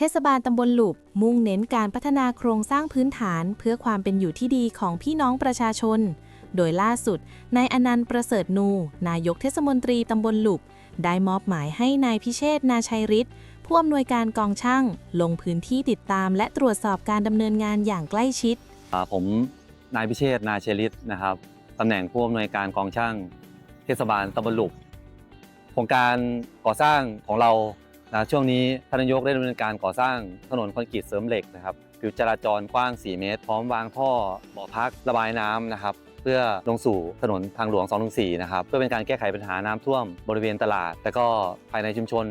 เทศบาลตำบลหลุบมุ่งเน้นการพัฒนาโครงสร้างพื้นฐาน เพื่อความเป็นอยู่ที่ดีของพี่น้องประชาชน โดยล่าสุด นายอนันต์ประเสริฐนู นายกเทศมนตรีตำบลหลุบ ได้มอบหมายให้นายพิเชษฐ์นาชัยฤทธิ์ผู้อำนวยการกองช่าง ลงพื้นที่ติดตาม และตรวจสอบการดำเนินงานอย่างใกล้ชิด อ่าผมนายพิเชษฐ์นาเชลิตนะครับตำแหน่งผู้อำนวยการกองช่าง เทศบาลตำบลหลุบโครงการก่อสร้างของเรา นะช่วงนี้ท่านนายกได้ดำเนินการก่อสร้างถนนคอนกรีตเสริมเหล็กนะครับผิวจราจรกว้าง 4 เมตร พร้อมวางท่อบ่อพักระบายน้ำนะครับเพื่อลงสู่ถนนทางหลวง214นะครับเพื่อเป็นการแก้ไขปัญหาน้ำท่วมบริเวณตลาดและก็ภายในชุมชน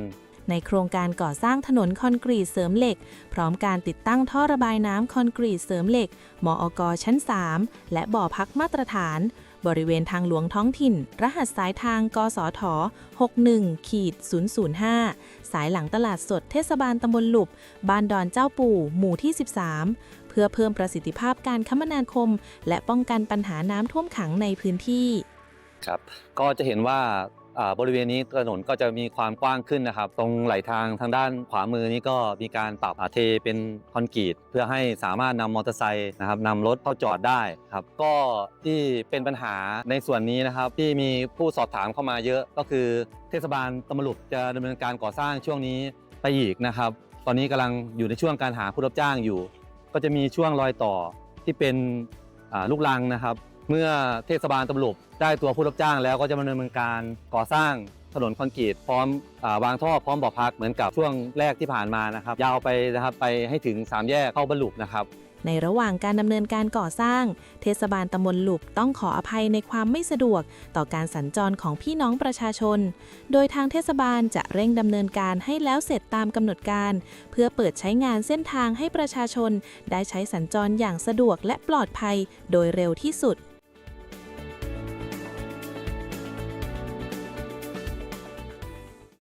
ในโครงการก่อสร้างถนนคอนกรีตเสริมเหล็ก พร้อมการติดตั้งท่อระบายน้ำคอนกรีตเสริมเหล็กมอกชั้น 3 และบ่อพักมาตรฐาน บริเวณทางหลวงท้องถิ่น รหัสสายทาง กสท 61ขีด005 สายหลังตลาดสดเทศบาลตำบลหลุบ บ้านดอนเจ้าปู่ หมู่ที่ 13 เพื่อเพิ่มประสิทธิภาพการคมนาคม และป้องกันปัญหาน้ำท่วมขังในพื้นที่ ครับ ก็จะเห็นว่าอ่า บริเวณนี้ถนนก็จะมีความกว้างขึ้นนะครับ ตรงไหลทางทางด้านขวามือนี้ก็มีการปรับอาเทเป็นคอนกรีตเพื่อให้สามารถนำมอเตอร์ไซค์นะครับนำรถเข้าจอดได้ครับก็ที่เป็นปัญหาในส่วนนี้นะครับ ที่มีผู้สอบถามเข้ามาเยอะก็คือ เทศบาลตำบลหลุบจะดำเนินการก่อสร้างช่วงนี้ไปอีกนะครับ ตอนนี้กำลังอยู่ในช่วงการหาผู้รับจ้างอยู่ ก็จะมีช่วงรอยต่อที่เป็นลูกรังนะครับ เมื่อเทศบาลตำรวจได้ตัวผู้รับจ้างแล้วก็จะมาดำเนินการก่อสร้างถนนคอนกรีตพร้อมอาวางท่อพร้อมบ่อพักเหมือนกับช่วงแรกที่ผ่านมานะครับ ยาวไปนะครับไปให้ถึง 3 แยกเข้าบรรลุนะครับในระหว่างการดำเนินการก่อสร้าง เทศบาลตำบลหลุบต้องขออภัยในความไม่สะดวก ต่อการสัญจรของพี่น้องประชาชน โดยทางเทศบาลจะเร่งดำเนินการให้แล้วเสร็จตามกำหนดการ เพื่อเปิดใช้งานเส้นทางให้ประชาชน ได้ใช้สัญจรอย่างสะดวกและปลอดภัย โดยเร็วที่สุด